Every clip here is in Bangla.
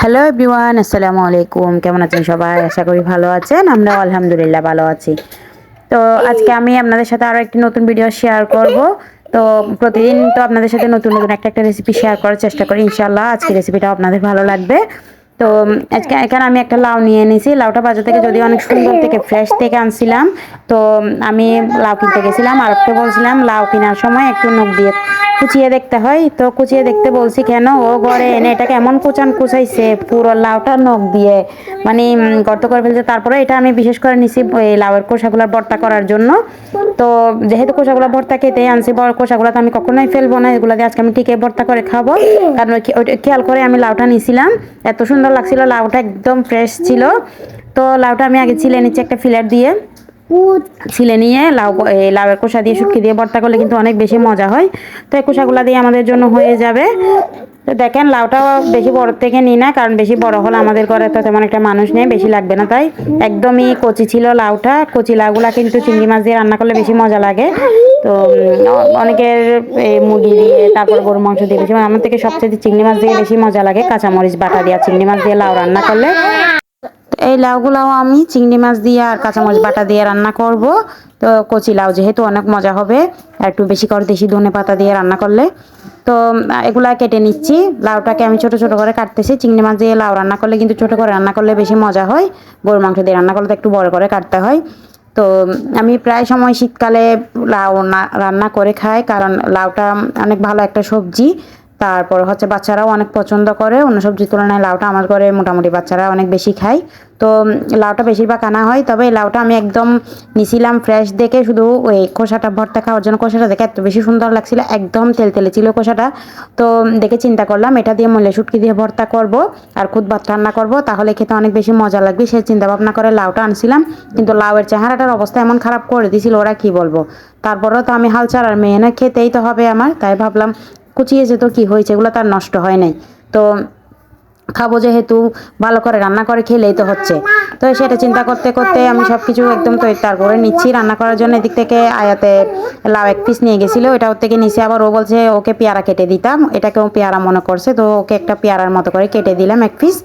হ্যালো এভরিওয়ান আসসালামু আলাইকুম কেমন আছেন সবাই? আশা করি ভালো আছেন। আমরা আলহামদুলিল্লাহ ভালো আছি। তো আজকে আমি আপনাদের সাথে আরও একটি নতুন ভিডিও শেয়ার করব। তো প্রতিদিন তো আপনাদের সাথে নতুন নতুন একটা একটা রেসিপি শেয়ার করার চেষ্টা করি ইনশাল্লাহ আজকে রেসিপিটা আপনাদের ভালো লাগবে। তো আজকে এখানে আমি একটা লাউ নিয়ে এনেছি। লাউটা বাজার থেকে যদি অনেক সুন্দর থেকে ফ্রেশ থেকে আনছিলাম, তো আমি লাউ কিনতে গেছিলাম। আর ওকে বলছিলাম লাউ কেনার সময় একটু নখ দিয়ে কুচিয়ে দেখতে হয়। তো কুচিয়ে দেখতে বলছি, কেন? ও ঘরে এনে এটাকে এমন কুচান কুচাইছে? পুরো লাউটা নখ দিয়ে। মানে গর্ত করে ফেলছে। তারপরে এটা আমি বিশেষ করে নিছি, এই লাউয়ের কোষাগুলোর ভর্তা করার জন্য। তো যেহেতু কোষাগুলো ভর্তা খেতে আনছি, বড় কোষাগুলো তো আমি কখনোই ফেলব না। এগুলো দিয়ে আজকে আমি টিকে ভর্তা করে খাব। কারণ খেয়াল করে আমি লাউটা নিছিলাম। এত সুন্দর লাগছিল, লাউটা একদম ফ্রেশ ছিল। তো লাউটা আমি আগে ছিলে নিচ্ছি একটা ফিলার দিয়ে। ছিলে নিয়ে লাউ লাউয়ের কোষা দিয়ে শুটকি দিয়ে ভর্তা করলে কিন্তু অনেক বেশি মজা হয়। তো এই কোষাগুলো দিয়ে আমাদের জন্য হয়ে যাবে। তো দেখেন, লাউটাও বেশি বড় থেকে নিই না, কারণ বেশি বড় হলে আমাদের ঘরে তো তেমন একটা মানুষ নেই, বেশি লাগবে না তাই। একদমই কচি ছিল লাউটা, কচি লাউগুলা কিন্তু চিংড়ি মাছ দিয়ে রান্না করলে বেশি মজা লাগে। তো অনেকের মুরগি দিয়ে, তারপর গরু মাংস দিয়ে বেশি আমার থেকে সবচেয়ে চিংড়ি মাছ দিয়ে বেশি মজা লাগে, কাঁচামরিচ, বাটা দিয়ে, চিংড়ি মাছ দিয়ে লাউ রান্না করলে। এই লাউগুলাও আমি চিংড়ি মাছ দিয়ে আর কাঁচামরিচ বাটা দিয়ে রান্না করব। তো কচি লাউ যেহেতু অনেক মজা হবে আর একটু বেশি করে দেশি ধনে পাতা দিয়ে রান্না করলে। তো এগুলা কেটে নিচ্ছি। লাউটাকে আমি ছোট ছোট করে কাটতেছি। চিংড়ি মাছ দিয়ে লাউ রান্না করলে কিন্তু ছোট করে রান্না করলে বেশি মজা হয়। গরুর মাংস দিয়ে রান্না করলে তো একটু বড় করে কাটতে হয়। তো আমি প্রায় সময় শীতকালে লাউ রান্না করে খাই কারণ লাউটা অনেক ভালো একটা সবজি। তারপর হচ্ছে বাচ্চারাও অনেক পছন্দ করে, অন্য সবজির তুলনায় লাউটা আমার ঘরে মোটামুটি বাচ্চারা অনেক বেশি খায়। তো লাউটা বেশিরভাগ আনা হয়, তবে এই লাউটা আমি একদম নিছিলাম ফ্রেশ দেখে শুধু ওই খোসাটা, ভর্তা খাওয়ার জন্য খোসাটা দেখে এত বেশি সুন্দর লাগছিল, একদম তেল তেলে ছিল খোসাটা। তো দেখে চিন্তা করলাম, এটা দিয়ে মূল্য শুটকি দিয়ে ভর্তা করব আর খুদ ভাত রান্না করব, তাহলে খেতে অনেক বেশি মজা লাগবে। সে চিন্তা ভাবনা করে লাউটা আনছিলাম, কিন্তু লাউয়ের চেহারাটার অবস্থা এমন খারাপ করে দিছিল, ওরা কি বলব? তারপরেও তো আমি হাল ছাড়ার মেয়ে খেতেই তো হবে আমার, তাই ভাবলাম কুচিয়েছে তো কি হয়েছে, এগুলো তার নষ্ট হয় নাই। তো খাব যেহেতু, ভালো করে রান্না করে খেলেই তো হচ্ছে। তো সেটা চিন্তা করতে করতে আমি সব কিছু একদম তৈরি তার করে নিচ্ছি। রান্না করার জন্য এদিক থেকে আয়াতে লাউ এক পিস নিয়ে গেছিল এটা ওর থেকে নিচে আবার ও বলছে ওকে পেয়ারা কেটে দিতাম এটাকেও পেয়ারা মনে করছে। তো ওকে একটা পেয়ারার মতো করে কেটে দিলাম এক পিস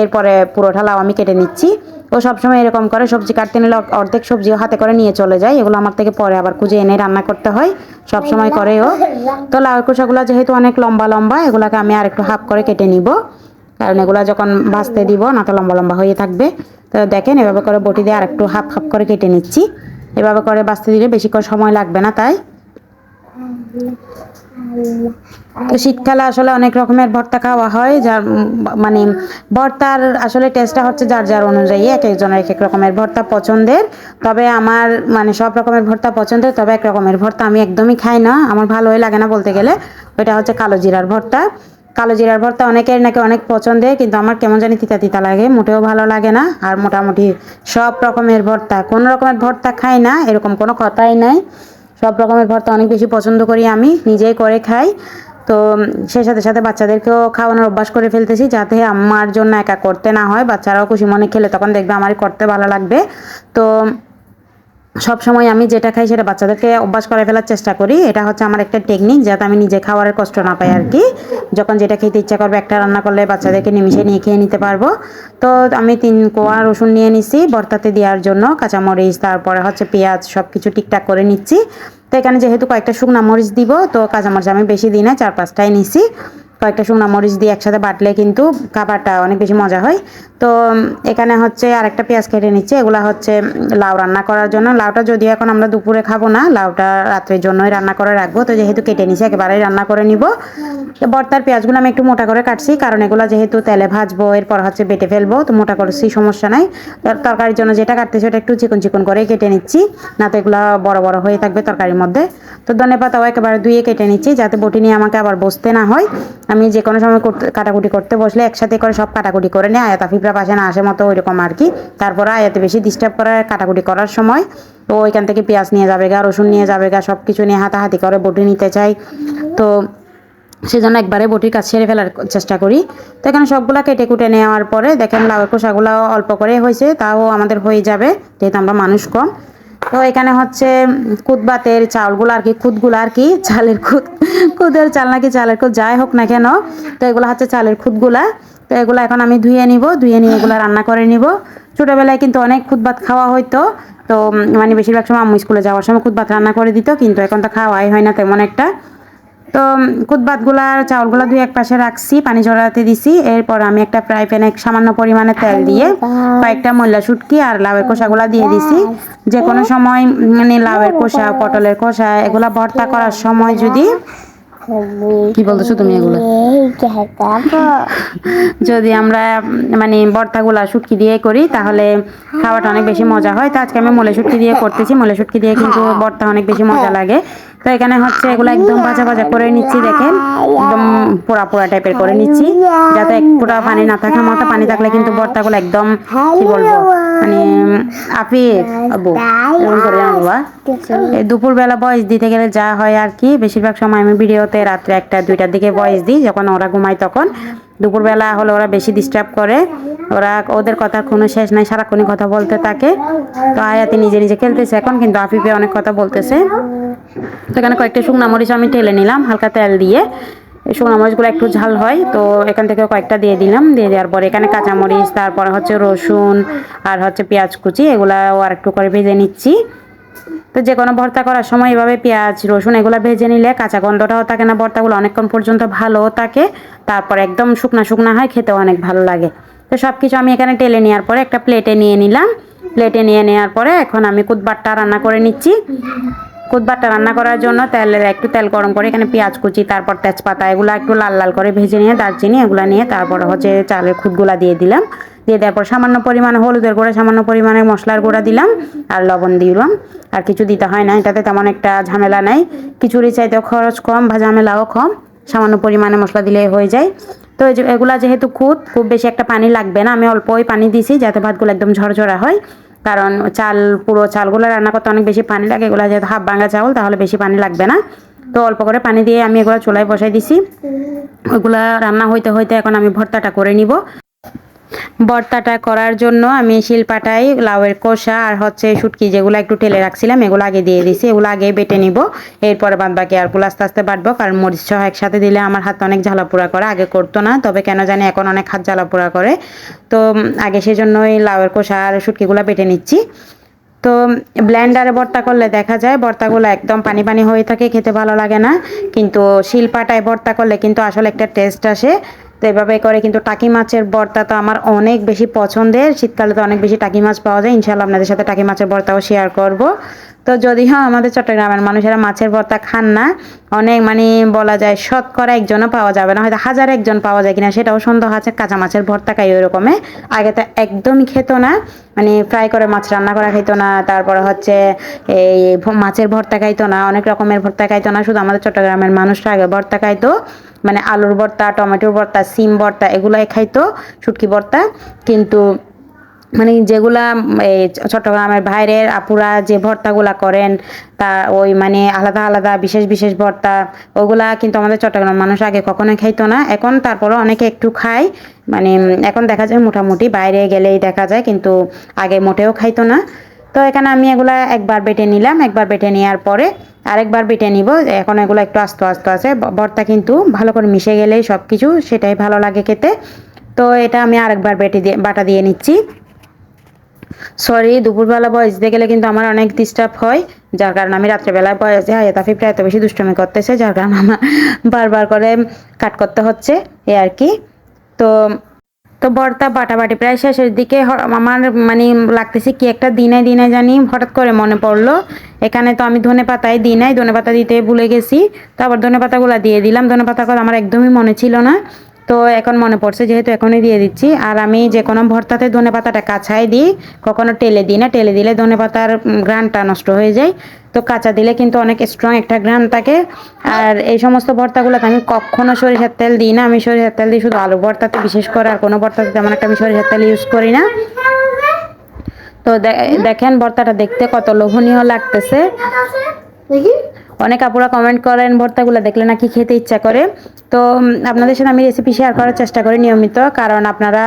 এরপরে পুরোটা লাউ আমি কেটে নিচ্ছি। ও সবসময় এরকম করে, সবজি কাটতে নিলে অর্ধেক সবজিও হাতে করে নিয়ে চলে যায়। এগুলো আমার থেকে পরে আবার খুঁজে এনে রান্না করতে হয়। সব সময় করে ও। তো লাউ কোষাগুলো যেহেতু অনেক লম্বা লম্বা, এগুলোকে আমি আর একটু হাফ করে কেটে নিব। কারণ এগুলো যখন ভাজতে দিব, না তো লম্বা লম্বা হয়ে থাকবে। তো দেখেন, এভাবে করে বটি দিয়ে আর একটু হাফ হাফ করে কেটে নিচ্ছি। এভাবে করে বাঁচতে দিলে বেশি করে সময় লাগবে না তাই। শীতকালে আসলে অনেক রকমের ভর্তা খাওয়া হয়, যার মানে ভর্তার আসলে টেস্টটা হচ্ছে যার যার অনুযায়ী এক একজনের এক এক রকমের ভর্তা পছন্দের। তবে আমার মানে সব রকমের ভর্তা পছন্দের, তবে এক রকমের ভর্তা আমি একদমই খাই না, আমার ভালোই লাগে না বলতে গেলে। ওইটা হচ্ছে কালো জিরার ভর্তা। কালো জিরার ভর্তা অনেকের নাকি অনেক পছন্দের, কিন্তু আমার কেমন জানি তিতা তিতা লাগে, মোটেও ভালো লাগে না। আর মোটামুটি সব রকমের ভর্তা, কোন রকমের ভর্তা খাই না, এরকম কোনো কথাই নাই। সব রকমের ভর্তা অনেক বেশি পছন্দ করি আমি, নিজেই করে খাই। তো সেই সাথে সাথে বাচ্চাদেরকেও খাওয়ানোর অভ্যাস করে ফেলতেছি যাতে আমার জন্য একা করতে না হয়। বাচ্চারাও খুশি মনে খেলে, তখন দেখবে আমার করতে ভালো লাগবে। তো সব সময় আমি যেটা খাই সেটা বাচ্চাদেরকে অভ্যাস করে ফেলার চেষ্টা করি। এটা হচ্ছে আমার একটা টেকনিক যাতে আমি নিজে খাওয়ার কষ্ট না পাই আর কি। যখন যেটা খেতে ইচ্ছা করবে একটা রান্না করলে বাচ্চাদেরকে নিমিশে নিয়ে খেয়ে নিতে পারব। তো আমি তিন কোয়া রসুন নিয়ে নিচ্ছি ভর্তাতে দেওয়ার জন্য, কাঁচামরিচ, তারপরে হচ্ছে পেঁয়াজ সব কিছু ঠিকঠাক করে নিচ্ছি। তো এখানে যেহেতু কয়েকটা শুকনা মরিচ দিব, তো কাঁচামরিচ আমি বেশি দিই না, চার পাঁচটাই নিছি। কয়েকটা শুকনা মরিচ দিয়ে একসাথে বাটলে কিন্তু খাবারটা অনেক বেশি মজা হয়। তো এখানে হচ্ছে আরেকটা পেঁয়াজ কেটে নিচ্ছে। এগুলা হচ্ছে লাউ রান্না করার জন্য। লাউটা যদিও এখন আমরা দুপুরে খাব না, লাউটা রাত্রের জন্যই রান্না করে রাখব। তো যেহেতু কেটে নিছি, একেবারেই রান্না করে নিব। তো ভর্তার পেঁয়াজগুলো আমি একটু মোটা করে কাটছি, কারণ এগুলো যেহেতু তেলে ভাজবো, এরপর হচ্ছে বেটে ফেলব, তো মোটা করছি, সমস্যা নাই। তরকারির জন্য যেটা কাটতেছি, ওটা একটু চিকন চিকন করে কেটে নিচ্ছি, না তো এগুলো বড় বড় হয়ে থাকবে তরকারির মধ্যে। তো ধনে পাতাও একেবারে ধুয়ে কেটে নিচ্ছি, যাতে বটি নিয়ে আমাকে আবার বসতে না হয়। আমি যে কোনো সময় করতে, কাটাকুটি করতে বসলে একসাথে করে সব কাটাকুটি করে নিয়ে আয়াত আফিফরা পাশে না আসে মতো ওইরকম আর কি। তারপরে আয়াতে বেশি ডিস্টার্ব করে কাটাকুটি করার সময়, তো ওইখান থেকে পেঁয়াজ নিয়ে যাবে গা, রসুন নিয়ে যাবে গা সব কিছু নিয়ে হাতাহাতি করে বটি নিতে চাই। তো সেজন্য একবারে বটির কাজ ছেড়ে ফেলার চেষ্টা করি। তো এখানে সবগুলা কেটে কুটে নেওয়ার পরে দেখেন লাউয়ের খোসাগুলো অল্প করে হয়েছে, তাও আমাদের হয়ে যাবে, যেহেতু আমরা মানুষ কম। তো এখানে হচ্ছে কুদবাতের চাউলগুলো আর কি খুদগুলো আর কি, চালের খুদ খুদের চাল নাকি চালের খুদ যাই হোক না কেন, তো এগুলো হচ্ছে চালের খুদগুলা তো এগুলো এখন আমি ধুয়ে নিব, ধুয়ে নিয়ে এগুলো রান্না করে নিব। ছোটোবেলায় কিন্তু অনেক খুদ ভাত খাওয়া হইতো, তো মানে বেশিরভাগ সময় আম্মু স্কুলে যাওয়ার সময় খুদ ভাত রান্না করে দিত, কিন্তু এখন তো খাওয়াই হয় না তেমন একটা। তো খুদ ভাতগুলার চাউলগুলো দুই এক পাশে রাখছি পানি ঝরাতে দিছি। এরপর আমি একটা ফ্রাই প্যানে সামান্য পরিমাণে তেল দিয়ে কয়েকটা ময়লা শুটকি আর লাউয়ের খোসাগুলা দিয়ে দিছি। যে কোনো সময় মানে লাউয়ের খোসা পটলের খোসা এগুলা ভর্তা করার সময় যদি কি বলতেছো তুমি এগুলো? যদি আমরা মানে ভর্তাগুলা শুটকি দিয়ে করি, তাহলে খাওয়াটা অনেক বেশি মজা হয়। তো আজকে আমি মলে শুটকি দিয়ে করতেছি। মলে শুটকি দিয়ে কিন্তু ভর্তা অনেক বেশি মজা লাগে। তো এখানে হচ্ছে এগুলো একদম ভাজা ভাজা করে নিচ্ছি, দেখেন। একদম পোড়া পোড়া টাইপের করে নিচ্ছি। যাতে এক পানি না থাকার মতো পানি থাকলে কিন্তু ভর্তাগুলো একদম, কি বলব মানে আপি আবু করে বাবা দুপুরবেলা বয়স দিতে গেলে যা হয় আর কি বেশিরভাগ সময় আমি ভিডিওতে রাত্রে একটা দুইটার দিকে বয়স দিই যখন ওরা ঘুমায় তখন। দুপুরবেলা হলে ওরা বেশি ডিস্টার্ব করে। ওরা ওদের কথার কোনো শেষ নাই সারাক্ষণই কথা বলতে থাকে। তো আয়াতি নিজে নিজে খেলতেছে এখন কিন্তু আফিফে অনেক কথা বলতেছে। তো এখানে কয়েকটা শুকনা মরিচ আমি ঠেলে নিলাম হালকা তেল দিয়ে। শুকনো মরিচগুলো একটু ঝাল হয়, তো এখান থেকে কয়েকটা দিয়ে দিলাম, দিয়ে দেওয়ার পরে এখানে কাঁচামরিচ, তারপরে হচ্ছে রসুন আর হচ্ছে পেঁয়াজ কুচি, এগুলাও আর একটু করে ভেজে নিচ্ছি। তো যে কোনো ভর্তা করার সময় এভাবে পেঁয়াজ, রসুন এগুলো ভেজে নিলে কাঁচা গন্ধটাও থাকে না, ভর্তাগুলো অনেকক্ষণ পর্যন্ত ভালোও থাকে, তারপর একদম শুকনা শুকনা হয়, খেতেও অনেক ভালো লাগে। তো সব কিছু আমি এখানে টেলে নেওয়ার পরে একটা প্লেটে নিয়ে নিলাম। প্লেটে নিয়ে নেওয়ার পরে এখন আমি কুদবারটা রান্না করে নিচ্ছি। কুদবারটা রান্না করার জন্য তেলের একটু তেল গরম করে এখানে পেঁয়াজ কুচি, তারপর তেজপাতা, এগুলো একটু লাল লাল করে ভেজে নিয়ে, দারচিনি, এগুলো নিয়ে তারপর হচ্ছে চালের খুদগুলা দিয়ে দিলাম। দিয়ে দেওয়ার পর সামান্য পরিমাণে হলুদের গুঁড়া, সামান্য পরিমাণে মশলার গুঁড়া দিলাম আর লবণ দিলাম। আর কিছু দিতে হয় না, এটাতে তেমন একটা ঝামেলা নাই। খিচুড়ি চাইতেও খরচ কম বা ঝামেলাও কম, সামান্য পরিমাণে মশলা দিলে হয়ে যায়। তো এগুলা যেহেতু খুদ, খুব বেশি একটা পানি লাগবে না, আমি অল্পই পানি দিছি যাতে ভাতগুলো একদম ঝরঝরা হয়। কারণ চাল, পুরো চালগুলো রান্না করতে অনেক বেশি পানি লাগে। এগুলো যেহেতু হাফ ভাঙা চাউল, তাহলে বেশি পানি লাগবে না। তো অল্প করে পানি দিয়ে আমি এগুলো চুলায় বসাই দিছি। ওগুলা রান্না হইতে হইতে এখন আমি ভর্তাটা করে নিব। ভর্তাটা করার জন্য আমি শিলপাটাই লাউয়ের কষা আর হচ্ছে শুটকি যেগুলো একটু ঠেলে রাখছিলাম, এগুলো আগে দিয়ে দিছি, এগুলো আগে বেটে নিব। এরপরে বাদ বাকি আরগুলো আস্তে আস্তে বাটবো কারণ মরিচ সহ একসাথে দিলে আমার হাত অনেক ঝালাপোড়া করে, আগে করতো না, তবে কেন জানি এখন অনেক হাত ঝালাপোড়া করে। তো আগে সেজন্য সেজন্যই লাউয়ের কষা আর শুটকিগুলো বেটে নিচ্ছি। তো ব্ল্যান্ডারে ভর্তা করলে দেখা যায় ভর্তাগুলো একদম পানি পানি হয়ে থাকে, খেতে ভালো লাগে না। কিন্তু শিলপাটায় ভর্তা করলে কিন্তু আসলে একটা টেস্ট আসে। তো এভাবে করে কিন্তু টাকি মাছের ভর্তা তো আমার অনেক বেশি পছন্দের। শীতকালে তো অনেক বেশি টাকি মাছ পাওয়া যায়। ইনশাল্লাহ আপনাদের সাথে টাকি মাছের ভর্তাও শেয়ার করব। তো যদি হ্যাঁ আমাদের চট্টগ্রামের মানুষেরা মাছের ভর্তা খান না, অনেক মানে বলা যায় শতকরা একজনও পাওয়া যাবে না, হয়তো হাজার একজন পাওয়া যায় কিনা সেটাও সন্দেহ আছে, কাঁচা মাছের ভর্তা খাই ওরকমে আগে তো একদমই খেত না মানে ফ্রাই করে মাছ রান্না করা খাইতো না, তারপরে হচ্ছে এই মাছের ভর্তা খাইতো না, অনেক রকমের ভর্তা খাইতো না, শুধু আমাদের চট্টগ্রামের মানুষরা আগে ভর্তা খাইতো মানে আলুর ভর্তা, টমেটোর ভর্তা, সিম ভর্তা, এগুলাই খাইতো, শুটকি ভর্তা, কিন্তু মানে যেগুলা, এই চট্টগ্রামের বাইরের আপুরা যে ভর্তাগুলা করেন, তা ওই মানে আলাদা আলাদা বিশেষ বিশেষ ভর্তা, ওগুলা কিন্তু আমাদের চট্টগ্রাম মানুষ আগে কখনো খাইতো না। এখন তারপরে অনেকে একটু খায়। মানে এখন দেখা যায় মোটামুটি বাইরে গেলেই দেখা যায়, কিন্তু আগে মোটেও খাইতো না। তো এখানে আমি এগুলা একবার বেটে নিলাম। একবার বেটে নেওয়ার পরে আরেকবার বেটে নিব। এখন এগুলো একটু আস্তে আস্তে আছে। ভর্তা কিন্তু ভালো করে মিশে গেলেই সব কিছু সেটাই ভালো লাগে খেতে। তো এটা আমি আরেকবার বেটে দিয়ে, বাটা দিয়ে নিচ্ছি। সরি, দুপুরবেলা বয়স দিতে গেলে কিন্তু আমার অনেক ডিস্টার্ব হয়, যার কারণে আমি রাত্রেবেলায় বয়সে হায় তাফি প্রায় এত বেশি দুষ্টমি করতেছে, যার কারণে আমার বারবার করে কাট করতে হচ্ছে, এ আর কি। তো তো ভর্তা বাটাবাটি প্রায় শেষের দিকে আমার মানে লাগতেছে কি একটা দিনে দিনে জানি হঠাৎ করে মনে পড়ল। এখানে তো আমি ধনে পাতায় দিই নাই, ধনে পাতা দিতে ভুলে গেছি তারপর ধনে পাতাগুলো দিয়ে দিলাম, ধনে পাতাগুলো আমার একদমই মনে ছিল না। তো এখন মনে পড়ছে যেহেতু এখনই দিয়ে দিচ্ছি। আর আমি যে কোনো ভর্তাতে ধনে পাতাটা কাঁচাই দিই, কখনো টেলে দিই না। টেলে দিলে ধনে পাতার ঘ্রাণটা নষ্ট হয়ে যায়। তো কাঁচা দিলে কিন্তু অনেক স্ট্রং একটা ঘ্রাণ থাকে। আর এই সমস্ত ভর্তাগুলোতে আমি কখনো সরিষার তেল দিই না। আমি সরিষার তেল দিই শুধু আলু ভর্তাতে বিশেষ করে। আর কোনো ভর্তাতে তেমন একটা আমি সরিষার তেল ইউজ করি না। তো দেখেন ভর্তাটা দেখতে কত লোভনীয় লাগতেছে। দেখি। অনেক আপুরা কমেন্ট করেন ভর্তাগুলো দেখলে নাকি খেতে ইচ্ছা করে। তো আপনাদের সাথে আমি রেসিপি শেয়ার করার চেষ্টা করি নিয়মিত কারণ আপনারা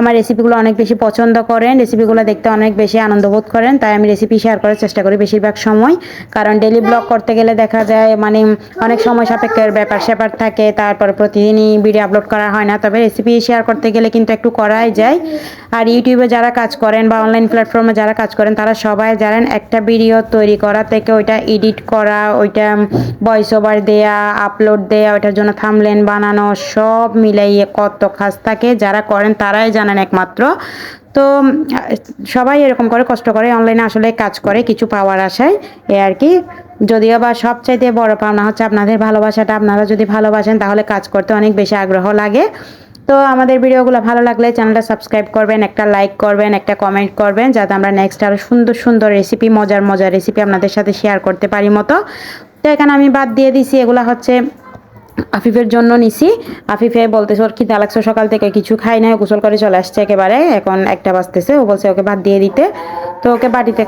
আমার রেসিপিগুলো অনেক বেশি পছন্দ করেন রেসিপিগুলো দেখতে অনেক বেশি আনন্দ বোধ করেন তাই আমি রেসিপি শেয়ার করার চেষ্টা করি বেশিরভাগ সময়। কারণ ডেলি ব্লগ করতে গেলে দেখা যায় মানে অনেক সময় সাপেক্ষের ব্যাপার স্যাপার থাকে তারপর প্রতিদিনই ভিডিও আপলোড করা হয় না তবে রেসিপি শেয়ার করতে গেলে কিন্তু একটু করাই যায়। আর ইউটিউবে যারা কাজ করেন বা অনলাইন প্ল্যাটফর্মে যারা কাজ করেন তারা সবাই জানেন একটা ভিডিও তৈরি করা থেকে ওইটা এডিট করা ওইটা ভয়েস ওভার দেয়া আপলোড দেয়া, ওইটার জন্য থামলেন বানানো, সব মিলাইয়ে কত কাজ থাকে, যারা করেন তারাই জানেন একমাত্র। তো, সবাই এরকম করে কষ্ট করে অনলাইনে আসলে কাজ করে, কিছু পাওয়ার আশায়, এ আর কি। যদিও বা সবচাইতে বড় পাওনা হচ্ছে আপনাদের ভালোবাসাটা, আপনারা যদি ভালোবাসেন তাহলে কাজ করতে অনেক বেশি আগ্রহ লাগে। তো আমাদের ভিডিওগুলো ভালো লাগলে চ্যানেলটা সাবস্ক্রাইব করবেন, একটা লাইক করবেন, একটা কমেন্ট করবেন, যাতে আমরা নেক্সট আরও সুন্দর সুন্দর রেসিপি মজার মজার রেসিপি আপনাদের সাথে শেয়ার করতে পারি মতো। তো এখানে আমি বাদ দিয়ে দিছি, এগুলো হচ্ছে আফিফের জন্য নিছি। আফিফে বলতেছে, ওর খিদা লাগছে, সকাল থেকে কিছু খাই নাই গোসল করে চলে আসছে একেবারে, এখন একটা বাজতেছে। ও বলছে, ওকে ভাত দিয়ে দিতে। তো ওকে বাটিতে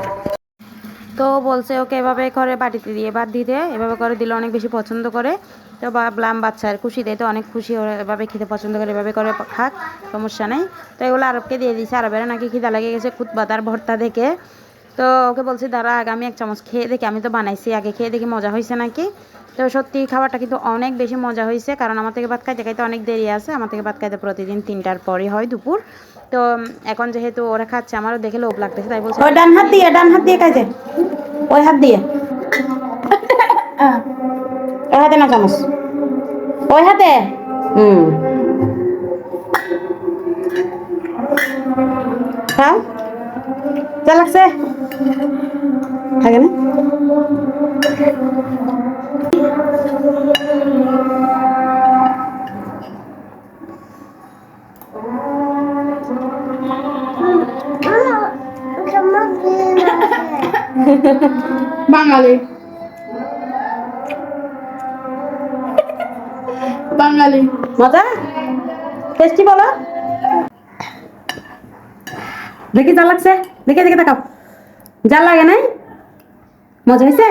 তো বলছে, ওকে এভাবে করে বাটিতে দিয়ে ভাত দিতে। এভাবে করে দিলে অনেক বেশি পছন্দ করে। তো ভাবলাম বাচ্চার খুশিতে তো অনেক খুশি এভাবে খেতে পছন্দ করে এভাবে করে খাক সমস্যা নেই। তো এগুলো আরবকে দিয়ে দিয়েছে আরবের নাকি খিদা লেগে গেছে খুতবাতার ভর্তা দেখে। তো ওকে বলছি দাঁড়া আগে আমি এক চামচ খেয়ে দেখি আমি তো বানাইছি আগে খেয়ে দেখি মজা হয়েছে নাকি? তো সত্যি খাবারটা কিন্তু অনেক বেশি মজা হয়েছে কারণ আমার থেকে ভাত খাইতে খাইতে অনেক দেরি আছে আমার থেকে ভাত খাইতে প্রতিদিন তিনটার পরই হয় দুপুর। তো এখন যেহেতু ওরা খাচ্ছে আমারও দেখে লোভ লাগতেছে তাই বলছে ওই ডান হাত দিয়ে ডান হাত দিয়ে খাইছে। ওই হাত দিয়ে। হাতে না চামচ? ওই হাতে? হুম। খাও যা লাগছে। থাকে না। বাঙালি। বাঙালি। মজা? টেস্টি বলো। দেখি যা লাগছে। দেখে দেখে দেখাও যা লাগে নাই? মজা হয়েছে